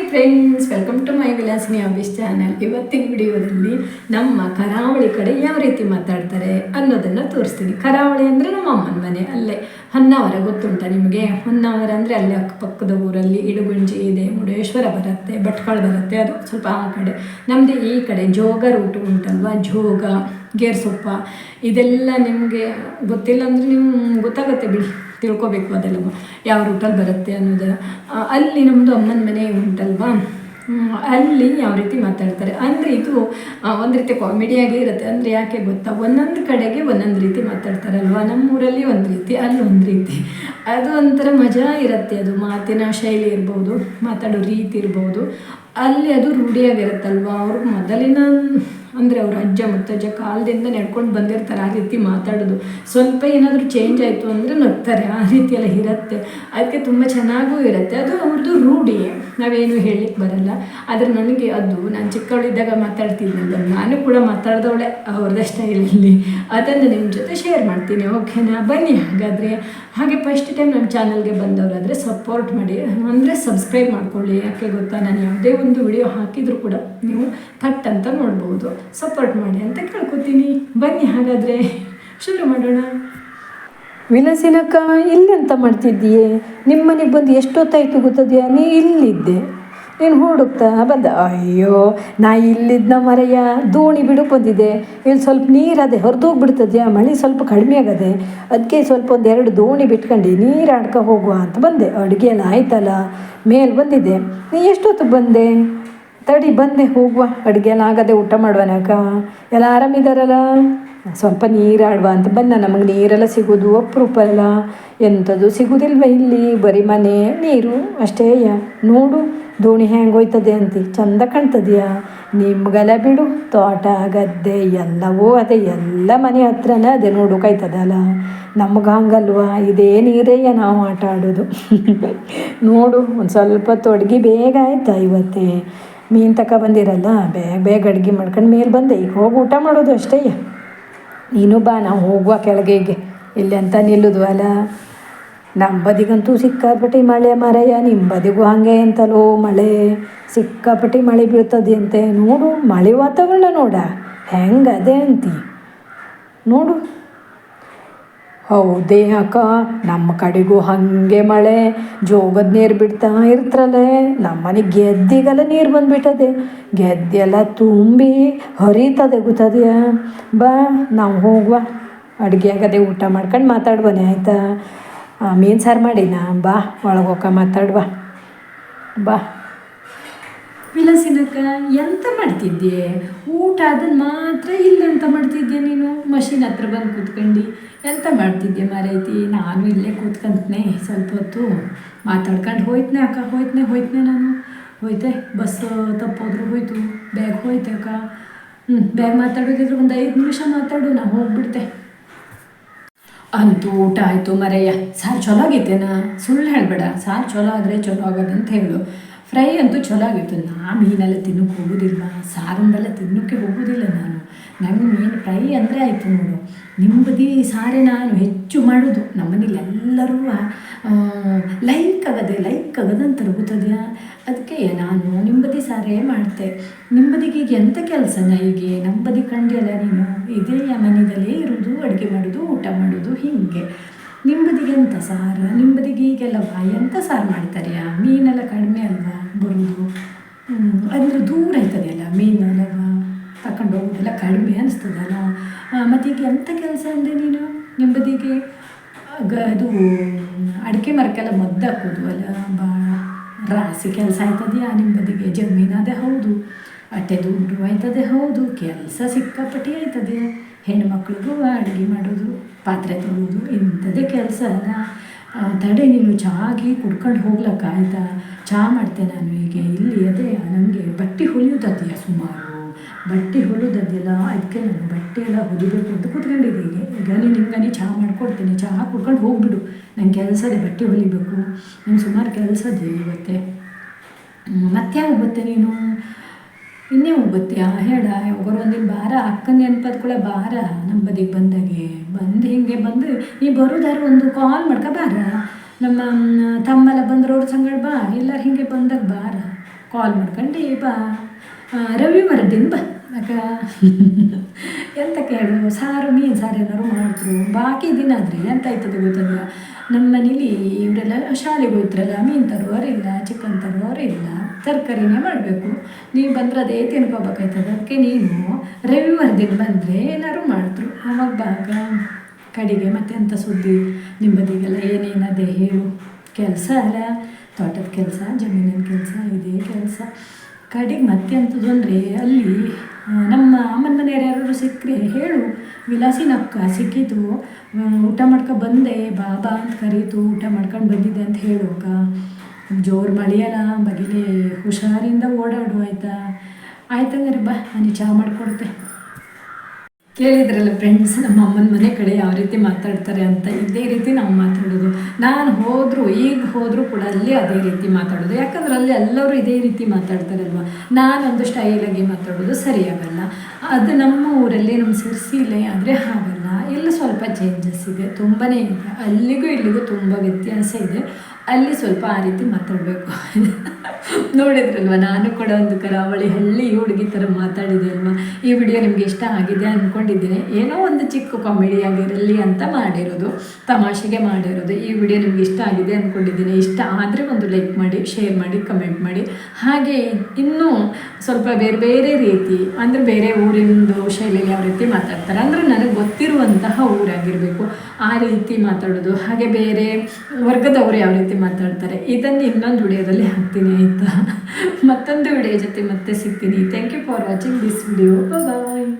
Hi friends welcome to my Vilasini Abhish channel ಇವತ್ತಿನ ವಿಡಿಯೋದಲ್ಲಿ ನಮ್ಮ ಕರಾವಳಿ ಕಡೆ ಯಾವ ರೀತಿ ಮಾತಾಡ್ತಾರೆ ಅನ್ನೋದನ್ನು ತೋರಿಸ್ತೀನಿ. ಕರಾವಳಿ ಅಂದರೆ ನಮ್ಮ ಅಮ್ಮನ ಮನೆ, ಅಲ್ಲೇ ಹೊನ್ನಾವರ ಗೊತ್ತುಂಟ ನಿಮಗೆ? ಹೊನ್ನಾವರ ಅಂದರೆ ಅಲ್ಲೇ ಅಕ್ಕಪಕ್ಕದ ಊರಲ್ಲಿ ಇಡುಗುಂಜಿ ಇದೆ, ಮುರುಡೇಶ್ವರ ಬರುತ್ತೆ, ಭಟ್ಕಳ ಬರುತ್ತೆ, ಅದು ಸ್ವಲ್ಪ ಆ ಕಡೆ. ನಮ್ಮದು ಈ ಕಡೆ ಜೋಗ ರೂಟು ಉಂಟಲ್ವಾ? ಜೋಗ, ಗೇರ್ಸೊಪ್ಪ, ಇದೆಲ್ಲ ನಿಮಗೆ ಗೊತ್ತಿಲ್ಲ ಅಂದರೆ ನಿಮ್ಗೆ ಗೊತ್ತಾಗುತ್ತೆ ಬಿಡಿ. ತಿಳ್ಕೊಬೇಕು ಅದೆಲ್ಲ ಯಾವ ರೂಟಲ್ಲಿ ಬರುತ್ತೆ ಅನ್ನೋದು. ಅಲ್ಲಿ ನಮ್ಮದು ಅಮ್ಮನ ಮನೆ ಉಂಟಲ್ವಾ? ಅಲ್ಲಿ ಯಾವ ರೀತಿ ಮಾತಾಡ್ತಾರೆ? ಅಂದರೆ ಇದು ಒಂದು ರೀತಿ ಕಾಮಿಡಿಯಾಗಿ ಇರುತ್ತೆ. ಅಂದರೆ ಯಾಕೆ ಗೊತ್ತಾ? ಒಂದೊಂದು ಕಡೆಗೆ ಒಂದೊಂದು ರೀತಿ ಮಾತಾಡ್ತಾರಲ್ವಾ? ನಮ್ಮೂರಲ್ಲಿ ಒಂದು ರೀತಿ, ಅಲ್ಲಿ ಒಂದು ರೀತಿ. ಅದು ಒಂಥರ ಮಜಾ ಇರುತ್ತೆ ಅದು. ಮಾತಿನ ಶೈಲಿ ಇರ್ಬೋದು, ಮಾತಾಡೋ ರೀತಿ ಇರ್ಬೋದು. ಅಲ್ಲಿ ಅದು ರೂಢಿಯಾಗಿರುತ್ತಲ್ವ? ಅವರು ಮೊದಲಿನ ಅಂದರೆ ಅವ್ರ ಅಜ್ಜ ಮುತ್ತಜ್ಜ ಕಾಲದಿಂದ ನಡ್ಕೊಂಡು ಬಂದಿರ್ತಾರೆ, ಆ ರೀತಿ ಮಾತಾಡೋದು. ಸ್ವಲ್ಪ ಏನಾದರೂ ಚೇಂಜ್ ಆಯಿತು ಅಂದರೆ ನಗ್ತಾರೆ, ಆ ರೀತಿ ಎಲ್ಲ ಇರುತ್ತೆ. ಅದಕ್ಕೆ ತುಂಬ ಚೆನ್ನಾಗೂ ಇರುತ್ತೆ. ಅದು ಅವ್ರದ್ದು ರೂಢಿ. ನಾವೇನು ಹೇಳಲಿಕ್ಕೆ ಬರಲ್ಲ. ಆದರೆ ನನಗೆ ಅದು, ನಾನು ಚಿಕ್ಕವಳಿದ್ದಾಗ ಮಾತಾಡ್ತಿದ್ನಲ್ಲ, ನಾನು ಕೂಡ ಮಾತಾಡ್ದವಳೆ ಅವ್ರದ್ದೇ ಸ್ಟೈಲಲ್ಲಿ ಅದನ್ನು ನಿಮ್ಮ ಜೊತೆ ಶೇರ್ ಮಾಡ್ತೀನಿ ಓಕೆನಾ ಬನ್ನಿ ಹಾಗಾದರೆ. ಹಾಗೆ ಫಸ್ಟ್ ಟೈಮ್ ನಮ್ಮ ಚಾನಲ್ಗೆ ಬಂದವರಾದರೆ ಸಪೋರ್ಟ್ ಮಾಡಿ. ಅಂದರೆ ಸಬ್ಸ್ಕ್ರೈಬ್ ಮಾಡ್ಕೊಳ್ಳಿ. ಯಾಕೆ ಗೊತ್ತಾ? ನಾನು ಯಾವುದೇ ಒಂದು ವಿಡಿಯೋ ಹಾಕಿದರೂ ಕೂಡ ನೀವು ಥಟ್ ಅಂತ ನೋಡ್ಬೋದು. ಸಪೋರ್ಟ್ ಮಾಡಿ ಅಂತ ಕೇಳ್ಕೊತೀನಿ. ಬನ್ನಿ ಹಾಗಾದರೆ. ಶುರು ಮಾಡೋಣ. ವಿನಸಿನಕ್ಕ ಇಲ್ಲಿ ಅಂತ ಮಾಡ್ತಿದ್ದೀಯೇ? ನಿಮ್ಮ ಮನೆಗೆ ಬಂದು ಎಷ್ಟೊತ್ತಾಯ್ತು ಗೊತ್ತದೆಯಾ? ನೀ ಇಲ್ಲಿದ್ದೆ. ನೀನು ಹುಡುಕ್ತಾ ಬಂದ. ಅಯ್ಯೋ, ನಾ ಇಲ್ಲಿದ್ದ ಮರೆಯ. ದೋಣಿ ಬಿಡಕ್ಕೆ ಬಂದಿದೆ. ಇಲ್ಲಿ ಸ್ವಲ್ಪ ನೀರದೆ ಹೊರದೋಗ್ಬಿಡ್ತದ್ಯಾ? ಮಳೆ ಸ್ವಲ್ಪ ಕಡಿಮೆ ಆಗದೆ. ಅದಕ್ಕೆ ಸ್ವಲ್ಪ ಒಂದು ಎರಡು ದೋಣಿ ಬಿಟ್ಕೊಂಡು ನೀರು ಆಡ್ಕ ಹೋಗುವ ಅಂತ ಬಂದೆ. ಅಡುಗೆ ಎಲ್ಲ ಆಯ್ತಲ್ಲ? ಮೇಲೆ ಬಂದಿದ್ದೆ ನೀ ಎಷ್ಟೊತ್ತಿಗೆ ಬಂದೆ? ತಡಿ ಬಂದೆ ಹೋಗುವ. ಅಡುಗೆ ಆಗದೆ ಊಟ ಮಾಡುವನಕ ಎಲ್ಲ ಆರಾಮಿದಾರಲ್ಲ? ಸ್ವಲ್ಪ ನೀರಾಡುವ ಅಂತ ಬಂದ ನಮಗೆ ನೀರೆಲ್ಲ ಸಿಗೋದು ಅಪರೂಪ ಅಲ್ಲ ಎಂಥದ್ದು ಸಿಗೋದಿಲ್ವ ಇಲ್ಲಿ? ಬರೀ ಮನೆ, ನೀರು ಅಷ್ಟೇ ನೋಡು, ದೋಣಿ ಹೆಂಗೆ ಹೋಯ್ತದೆ ಅಂತ. ಚಂದ ಕಾಣ್ತದೆಯಾ? ನಿಮ್ಗೆಲ್ಲ ಬಿಡು, ತೋಟ, ಗದ್ದೆ ಎಲ್ಲವೂ ಅದೇ. ಎಲ್ಲ ಮನೆ ಹತ್ರನೇ ಅದೇ ನೋಡೋಕಾಯ್ತದಲ್ಲ ನಮ್ಗೆ ಹಂಗಲ್ವಾ? ಇದೇ ನೀರೇಯ ನಾವು ಆಟ ಆಡೋದು. ನೋಡು, ಒಂದು ಸ್ವಲ್ಪ ತೊಡಗಿ ಬೇಗ ಆಯ್ತಾ ಇವತ್ತೇ. ಮೀನು ತಕ ಬಂದಿರಲ್ಲ ಬೇಗ ಬೇಗ ಅಡುಗೆ ಮಾಡ್ಕೊಂಡು ಮೇಲೆ ಬಂದೆ. ಈಗ ಹೋಗಿ ಊಟ ಮಾಡೋದು ಅಷ್ಟೇ. ನೀನು ಬಾ, ನಾವು ಹೋಗುವ ಕೆಳಗೆ ಹೀಗೆ. ಇಲ್ಲಿ ಅಂತ ನಿಲ್ಲುದು ಅಲ್ಲ. ನಮ್ಮ ಬದಿಗಂತೂ ಸಿಕ್ಕಾಪಟ್ಟಿ ಮಳೆ ಮರೆಯ ನಿಮ್ಮ ಬದಿಗೂ ಹಾಗೆ ಅಂತಲೋ ಮಳೆ. ಸಿಕ್ಕಾಪಟ್ಟಿ ಮಳೆ ಬೀಳ್ತದೆ ಅಂತೆ. ನೋಡು, ಮಳೆ ವಾತಾವರಣ ನೋಡ. ಹೆಂಗದೆ ಅಂತಿ. ನೋಡು. ಹೌದೇ ಅಕ್ಕ ನಮ್ಮ ಕಡೆಗೂ ಹಾಗೆ ಮಳೆ, ಜೋಗದ ನೀರು ಬಿಡ್ತಾ ಇರ್ತಾರಲ್ಲೇ ನಮ್ಮ ಮನೆ ಗೆದ್ದಿಗೆಲ್ಲ ನೀರು ಬಂದುಬಿಟ್ಟದೆ. ಗೆದ್ದೆಲ್ಲ ತುಂಬಿ ಹರಿತದೆ, ಗೊತ್ತದೆಯಾ? ಬಾ, ನಾವು ಹೋಗುವ. ಅಡುಗೆ ಆಗದೆ ಊಟ ಮಾಡ್ಕೊಂಡು ಮಾತಾಡ್ಬನೆ ಆಯಿತಾ? ಮೀನು ಸಾರು ಮಾಡಿನ? ಬಾ, ಒಳಗೆ ಹೋಗ ಮಾತಾಡುವ. ಬಾ. ವಿಲಾಸಿನಕ್ಕ ಎಂತ ಮಾಡ್ತಿದ್ದೆ ಊಟ ಅದನ್ನು ಮಾತ್ರ ಇಲ್ಲಂತ ಮಾಡ್ತಿದ್ದೆ ನೀನು? ಮಷಿನ್ ಹತ್ರ ಬಂದು ಕೂತ್ಕೊಂಡು. ಎಂತ ಮಾಡ್ತಿದ್ದೆ ಮಾರೈತಿ? ನಾನು ಇಲ್ಲೇ ಕೂತ್ಕಂತನೇ ಸ್ವಲ್ಪ ಹೊತ್ತು. ಮಾತಾಡ್ಕೊಂಡು ಹೋಯ್ತನೆ ಅಕ್ಕ, ಹೋಯ್ತನೆ ಹೋಯ್ತನೆ ನಾನು. ಹೋಯ್ತೆ, ಬಸ್ ತಪ್ಪೋದ್ರು ಹೋಯ್ತು. ಬ್ಯಾಗ್ ಹೋಯ್ತೆ ಅಕ್ಕ. ಹ್ಞೂ ಬ್ಯಾಗ್ ಮಾತಾಡೋದಿದ್ರೆ ಒಂದು ಐದು ನಿಮಿಷ ಮಾತಾಡು, ನಾ ಹೋಗ್ಬಿಡ್ತೆ. ಅಂತೂ ಊಟ ಆಯಿತು ಮರೆಯ ಸಾರು ಚಲೋ ಆಗೈತೇನ? ಸುಳ್ಳು ಹೇಳಬೇಡ. ಸಾರು ಚಲೋ ಆದರೆ ಚಲೋ ಆಗೋದಂತ ಹೇಳು. ಫ್ರೈ ಅಂತೂ ಚಲೋ ಆಗಿತ್ತು ನಾ ಮೀನೆಲ್ಲ ತಿನ್ನೋಕೆ ಹೋಗೋದಿಲ್ಲ ಸಾರಿಂದೆಲ್ಲ ತಿನ್ನೋಕ್ಕೆ ಹೋಗೋದಿಲ್ಲ ನಾನು. ನಂಗೆ ಮೀನು ಫ್ರೈ ಅಂದರೆ ಆಯಿತು ನೋಡು. ನಿಂಬದಿ ಸಾರೇ ನಾನು ಹೆಚ್ಚು ಮಾಡೋದು. ನಮ್ಮನೇಲಿ ಎಲ್ಲರೂ ಲೈಕ್ ಆಗದೆ, ಲೈಕ್ ಆಗದಂತಾರೆ ಗೊತ್ತದೆಯಾ ಅದಕ್ಕೆ ನಾನು ನಿಂಬದಿ ಸಾರೇ ಮಾಡ್ತೆ. ನಿಂಬದಿಗೆ ಈಗ ಎಂಥ ಕೆಲಸನ ಹೀಗೆ ನಂಬದಿ ಕಂಡಿಯಲ್ಲ ನೀನು ಇದೇ ಮನೆಯಲ್ಲೇ ಇರೋದು, ಅಡುಗೆ ಮಾಡೋದು, ಊಟ ಮಾಡೋದು ಹೀಗೆ. ನಿಂಬದಿಗೆ ಎಂಥ ಸಾರು? ನಿಂಬದಿಗೆ ಈಗೆಲ್ಲ ಎಂಥ ಸಾರು ಮಾಡ್ತಾರೆ ಮೀನೆಲ್ಲ ಕಡಿಮೆ ಅಲ್ವಾ? ಬರೋದು ಅಂದರೆ ದೂರ ಇರ್ತದೆಲ್ಲ ಮೀನು ಎಲ್ಲ ತಗೊಂಡು ಹೋಗೋದೆಲ್ಲ ಕಡಿಮೆ ಅನಿಸ್ತದಲ್ಲ ಮತ್ತು ಈಗ ಎಂಥ ಕೆಲಸ ಅಂದರೆ ನೀನು? ನಿಂಬದಿಗೆ? ಗ, ಅದು, ಅಡಿಕೆ ಮರಕ್ಕೆಲ್ಲ ಮದ್ದು ಹಾಕೋದು ಅಲ್ಲ ಭಾಳ ರಾಸಿ ಕೆಲಸ ಆಯ್ತದೆಯಾ ನಿಂಬದಿಗೆ? ಜಮೀನು ಅದೇ ಹೌದು, ಅಟ್ಟೆ ದುಡ್ಡು ಆಯ್ತದೆ ಹೌದು, ಕೆಲಸ ಸಿಕ್ಕಾಪಟ್ಟಿ ಆಯ್ತದೆ. ಹೆಣ್ಮಕ್ಳಿಗೂ ಅಡುಗೆ ಮಾಡೋದು, ಪಾತ್ರೆ ತೊಳೋದು, ಇಂಥದ್ದೇ ಕೆಲಸ ಅಲ್ಲ. ತಡೆ ನೀನು ಚಾಗಿ ಕುಡ್ಕೊಂಡು ಹೋಗ್ಲಕ್ಕ ಆಯಿತಾ? ಚಹಾ ಮಾಡ್ತೆ ನಾನು ಈಗ ಇಲ್ಲಿ ಅದೇ ನನಗೆ ಬಟ್ಟೆ ಹೊಲಿಯೋದದೆಯಾ ಸುಮಾರು. ಬಟ್ಟೆ ಹೊಲಿಯೋದದೆಯಲ್ಲ ಅದಕ್ಕೆ ನಾನು ಬಟ್ಟೆ ಎಲ್ಲ ಹೊಲಿಬೇಕು ಅಂತ ಕೂತ್ಕೊಂಡಿದ್ದೆ ಈಗ ನೀನು ನಿಮ್ಗೆ ಚಹಾ ಮಾಡ್ಕೊಡ್ತೀನಿ. ಚಹಾ ಕುಡ್ಕೊಂಡು ಹೋಗ್ಬಿಡು. ನಂಗೆ ಕೆಲಸ ಇದೆ ಬಟ್ಟೆ ಹೊಲಿಬೇಕು. ನಂಗೆ ಸುಮಾರು ಇದೆ ಇವತ್ತೆ. ಮತ್ತೆ ಯಾವಾಗ ಬತ್ತೆ ನೀನು? ಇನ್ನೇ ಹೋಗುತ್ತೀಯಾ ಹೇಳ ಯಾವಾಗಾರು ಒಂದಿನ ಬಾರ ಅಕ್ಕನ ನೆನಪದ ಕೂಡ ಬಾರ ನಮ್ಮ ಬದಿಗೆ. ಬಂದಾಗೆ ಬಂದು ಹಿಂಗೆ ಬಂದು ನೀ ಬರೋದಾರ ಒಂದು ಕಾಲ್ ಮಾಡ್ಕ ಬಾರ. ನಮ್ಮ ತಮ್ಮಲ್ಲ ತಮ್ಮೆಲ್ಲ ಬಂದ್ರೆ ಅವ್ರ ಸಂಗಡ ಬಾ ಎಲ್ಲರೂ ಹಿಂಗೆ ಬಂದಾಗ ಬಾರ. ಕಾಲ್ ಮಾಡ್ಕೊಂಡು ಬಾ. ಆ, ರವಿವಾರ ದಿನ ಬಾ ಅಕ್ಕ. ಎಂತ ಕೇಳು ಸಾರು ಮೀನು ಸಾರು ಏನಾದ್ರು ಮಾಡಿದ್ರು. ಬಾಕಿ ದಿನ ಆದರೆ ಎಂತ ಆಯ್ತದೆ ಗೊತ್ತಲ್ಲ ನಮ್ಮ ಮನೇಲಿ ಇವರೆಲ್ಲ ಶಾಲೆಗೆ ಹೋಯ್ತ್ರಲ್ಲ ಮೀನು ತರುವವರಿಲ್ಲ ಚಿಕನ್ ತರುವವರಿಲ್ಲ. ತರಕಾರಿನೇ ಮಾಡಬೇಕು. ನೀವು ಬಂದರೆ ಅದೇ ತಿನ್ಕೋಬೇಕಾಯ್ತದೆ ಅದಕ್ಕೆ ನೀನು ರವಿವಾರ ದಿನ ಬಂದರೆ ಏನಾದ್ರು ಮಾಡಿದ್ರು ಅವಾಗ ಬಾಗ ಕಡೆಗೆ ಮತ್ತೆ ಎಂಥ ಸುದ್ದಿ ನಿಮ್ಮದಿಗೆಲ್ಲ ಏನೇನದೇ ಹೇಳು. ಕೆಲಸ ಅಲ್ಲ, ತೋಟದ ಕೆಲಸ, ಜಮೀನಿನ ಕೆಲಸ, ಇದೇ ಕೆಲಸ. ಕಡೆಗೆ ಮತ್ತೆ ಅಂಥದ್ದು ಅಂದರೆ ಅಲ್ಲಿ ನಮ್ಮ ಅಮ್ಮನ ಮನೆಯವ್ರು ಯಾರು ಸಿಕ್ಕರೆ ಹೇಳು. ವಿಲಾಸಿನ ಅಕ್ಕ ಸಿಕ್ಕಿತು ಊಟ ಮಾಡ್ಕೊ ಬಂದೆ ಬಾಬಾ ಅಂತ ಕರೀತು, ಊಟ ಮಾಡ್ಕೊಂಡು ಬಂದಿದ್ದೆ ಅಂತ ಹೇಳು ಅಕ್ಕ. ಜೋರು ಮಳೆಯಲ್ಲ ಬಗಿಲಿ ಹುಷಾರಿಂದ ಓಡಾಡು ಆಯಿತಾ? ಆಯ್ತಂಗಾರೆ ಬಾ, ನಾನು ಚಹಾ ಮಾಡಿಕೊಡ್ತೆ. ಕೇಳಿದ್ರಲ್ಲ ಫ್ರೆಂಡ್ಸ್ ನಮ್ಮ ಅಮ್ಮನ ಮನೆ ಕಡೆ ಯಾವ ರೀತಿ ಮಾತಾಡ್ತಾರೆ ಅಂತ ಇದೇ ರೀತಿ ನಾವು ಮಾತಾಡೋದು. ನಾನು ಹೋದರೂ, ಈಗ ಹೋದರೂ ಕೂಡ ಅಲ್ಲಿ ಅದೇ ರೀತಿ ಮಾತಾಡೋದು. ಯಾಕಂದ್ರೆ ಅಲ್ಲಿ ಎಲ್ಲರೂ ಇದೇ ರೀತಿ ಮಾತಾಡ್ತಾರೆ ಮಾತಾಡ್ತಾರಲ್ವ? ನಾನೊಂದು ಸ್ಟೈಲಾಗಿ ಮಾತಾಡೋದು ಸರಿಯಾಗಲ್ಲ. ಅದು ನಮ್ಮ ಊರಲ್ಲಿ ನಮ್ಮ ಸಿರ್ಸಿಲೆ ಆದರೆ ಹಾಗಲ್ಲ. ಎಲ್ಲ ಸ್ವಲ್ಪ ಚೇಂಜಸ್ ಇದೆ. ತುಂಬಾ ಇದೆ. ಅಲ್ಲಿಗೂ ಇಲ್ಲಿಗೂ ತುಂಬ ವ್ಯತ್ಯಾಸ ಇದೆ. ಅಲ್ಲಿ ಸ್ವಲ್ಪ ಆ ರೀತಿ ಮಾತಾಡಬೇಕು. ನೋಡಿದ್ರಲ್ವ, ನಾನು ಕೂಡ ಒಂದು ಕರಾವಳಿ ಹಳ್ಳಿ ಹುಡುಗಿ ಥರ ಮಾತಾಡಿದೆ ಅಲ್ವಾ? ಈ ವಿಡಿಯೋ ನಿಮಗೆ ಇಷ್ಟ ಆಗಿದೆ ಅಂದ್ಕೊಂಡಿದ್ದೀನಿ ಏನೋ ಒಂದು ಚಿಕ್ಕ ಕಾಮಿಡಿ ಆಗಿರಲಿ ಅಂತ ಮಾಡಿರೋದು, ತಮಾಷೆಗೆ ಮಾಡಿರೋದು. ಈ ವಿಡಿಯೋ ನಿಮ್ಗೆ ಇಷ್ಟ ಆಗಿದೆ ಅಂದ್ಕೊಂಡಿದ್ದೀನಿ ಇಷ್ಟ ಆದರೆ ಒಂದು ಲೈಕ್ ಮಾಡಿ ಶೇರ್ ಮಾಡಿ ಕಮೆಂಟ್ ಮಾಡಿ. ಹಾಗೆ ಇನ್ನೂ ಸ್ವಲ್ಪ ಬೇರೆ ಬೇರೆ ರೀತಿ, ಅಂದರೆ ಬೇರೆ ಊರಿಂದು ಶೈಲಿಯಲ್ಲಿ ಯಾವ ರೀತಿ ಮಾತಾಡ್ತಾರೆ. ಅಂದರೆ ನನಗೆ ಗೊತ್ತಿರುವಂತಹ ಊರಾಗಿರಬೇಕು. ಆ ರೀತಿ ಮಾತಾಡೋದು. ಹಾಗೆ ಬೇರೆ ವರ್ಗದವರು ಯಾವ ರೀತಿ ಮಾತಾಡ್ತಾರೆ. ಇದನ್ನು ಇನ್ನೊಂದು ವಿಡಿಯೋದಲ್ಲಿ ಹಾಕ್ತೀನಿ ಆಯಿತಾ? ಮತ್ತೊಂದು ವಿಡಿಯೋ ಜೊತೆ ಮತ್ತೆ ಸಿಗ್ತೀನಿ. Thank you for watching this video bye